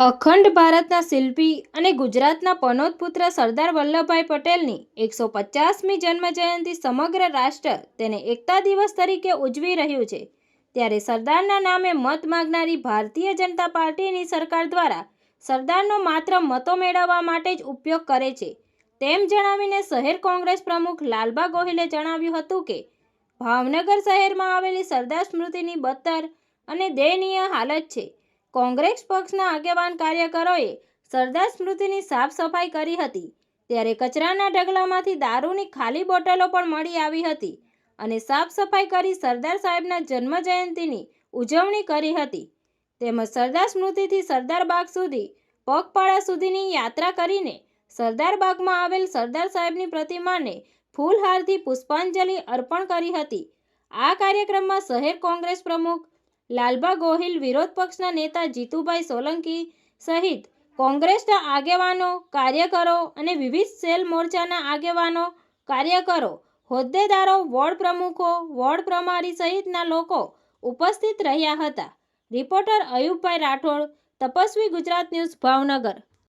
અખંડ ભારતના શિલ્પી અને ગુજરાતના પનોતપુત્ર સરદાર વલ્લભભાઈ પટેલની એકસો પચાસમી જન્મજયંતિ સમગ્ર રાષ્ટ્ર તેને એકતા દિવસ તરીકે ઉજવી રહ્યું છે. ત્યારે સરદારના નામે મત માગનારી ભારતીય જનતા પાર્ટીની સરકાર દ્વારા સરદારનો માત્ર મતો મેળવવા માટે જ ઉપયોગ કરે છે. તેમ જણાવીને શહેર કોંગ્રેસ પ્રમુખ લાલબા ગોહિલે જણાવ્યું હતું કે, ભાવનગર શહેરમાં આવેલી સરદાર સ્મૃતિની બદતર અને દયનીય હાલત છે. કોંગ્રેસ પક્ષના આગેવાન કાર્યકરોએ સરદાર સ્મૃતિની સાફ સફાઈ કરી હતી. ત્યારે કચરાના ઢગલામાંથી દારૂની ખાલી બોટલો પણ મળી આવી હતી અને સાફ સફાઈ કરી સરદાર સાહેબના જન્મ જયંતિની ઉજવણી કરી હતી. તેમજ સરદાર સ્મૃતિથી સરદાર બાગ સુધી, પગપાળા સુધીની યાત્રા કરીને સરદાર બાગમાં આવેલ સરદાર સાહેબની પ્રતિમાને ફૂલહારથી પુષ્પાંજલિ અર્પણ કરી હતી. આ કાર્યક્રમમાં શહેર કોંગ્રેસ પ્રમુખ લાલબા ગોહિલ વિરોધ પક્ષના નેતા જીતુભાઈ સોલંકી સહિત કોંગ્રેસના આગેવાનો, કાર્યકરો અને વિવિધ સેલ મોરચાના આગેવાનો, કાર્યકરો, હોદ્દેદારો, વોર્ડ પ્રમુખો, વોર્ડ પ્રમારી સહિતના લોકો ઉપસ્થિત રહ્યા હતા. Reporter Ayubbhai Rathod, Tapasvi Gujarat news Bhavnagar.